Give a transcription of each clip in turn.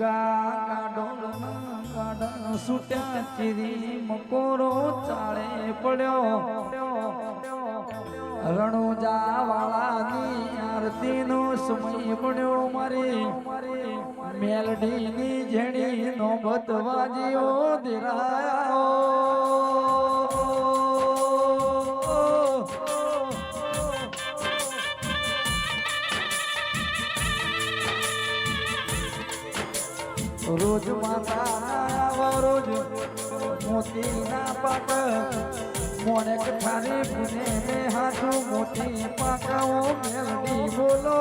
ગાડા સુટ્યા ચીરી મકોરો ચાળે પડ્યો. રણુજા વાળાની આરતીનો સમય પડ્યો મારી. મેલડીની જેણી નો બતવાજીઓ દિરાયો. રોજ માતા રોજ મોતી ના પાક મોને કઠારી પુને મે હાથું મોતી પાકાઓ મેલડી બોલો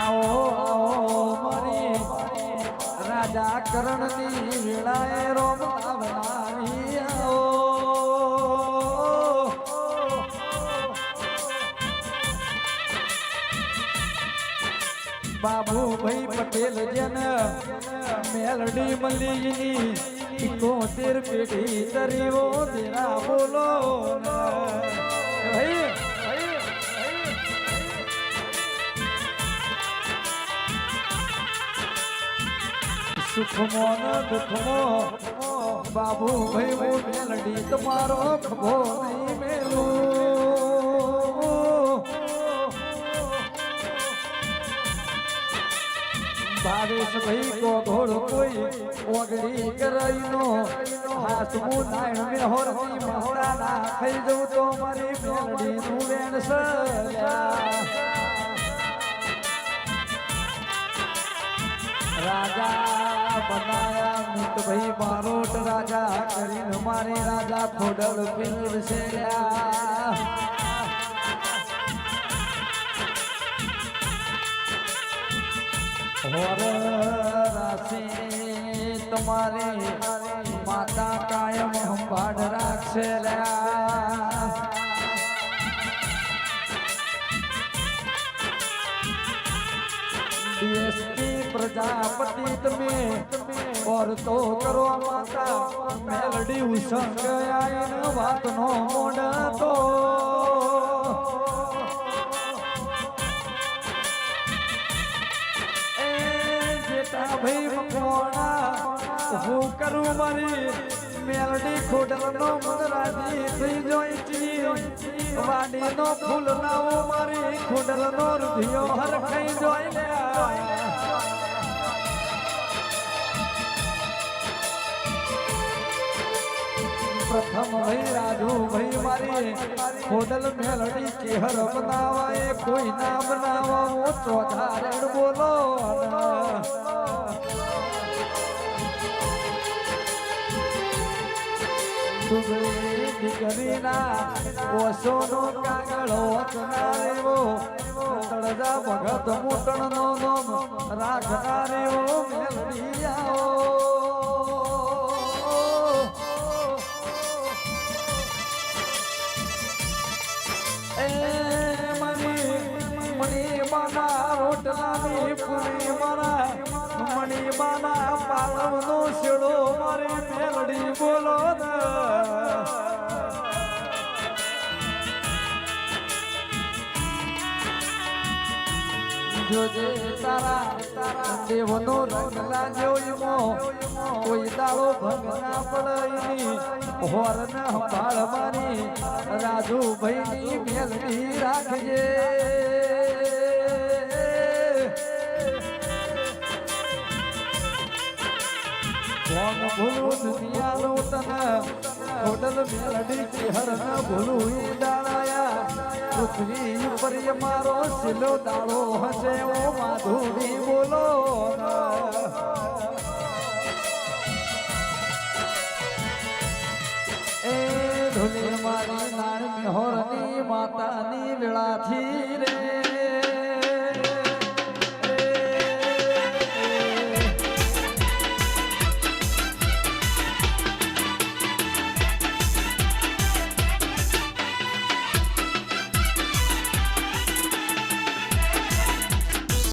આવો આવો મારી રાજા કરણની વેળાએ રોમ આવનારી બાબુભાઈ પટેલ જન મેલડી મલ્લીની ઇકોતેર પેઢી તરીવો તેરા બોલો ભાઈ. સુખમો ન દુખમો બાબુ ભાઈ, હું મેલડી તમારો ખભો નહીં મેલું. ભાવેશ ભાઈ કો ઘોડ કોઈ ઓગળી કરાઈનો હાથ મુ નાયણ મે હોરની મહોરા ના થઈ જઉં તો મારી મેલડી નું વેણ સલ્યા રાજા બનાયા મુત ભાઈ બારોટ રાજા કરીને મારે રાજા ખોડલ પીર છે હોર રાશિ તમારે માતા કાયમ સંભાળ રાખશે પ્રજાપતિ તમે ઓર તો કરો માતા મેલડી ઉસંગ આયન વાતનો મોડ તો હું કરું મારી મેલડી ખોડલનો મુદરાજી થઈ જોઈ વાડી વાડીનો ફૂલ નાવો મારી ખોડલનો રૂધિયો હરખાઈ જોઈ લ્યા. પ્રથમ ભાઈ રાજુ ભાઈ મારી ખોડલ મેલડી ચેહર બનાવાય, કોઈ ના બનાવા ચોથા બોલો. દીકરીના ઓશોનો કાગળો ચનારેવો તળજા ભગત મૂટણનો નોમ રાખનારેવો મેલડી આવો એ મણી મણી બાના રોટલાની પૂરી મારા મણી બાના પાલવનો શેડો મારી મેલડી બોલો તારા તારા દેવનો રંગ લાગ્યો ઈમો કોઈ દાડો ભંગ ના રાખજે. ભૂલું દુનિયાનું તને હોટલ મેલડી હર ન ભૂલું ઈ દાડાયા પૃથ્વી ઉપર મારો સિલો દાડો હશે, ઓ માધુરી બોલો એ ધુલી મારી નાણ હોરની માતાની વેળાથી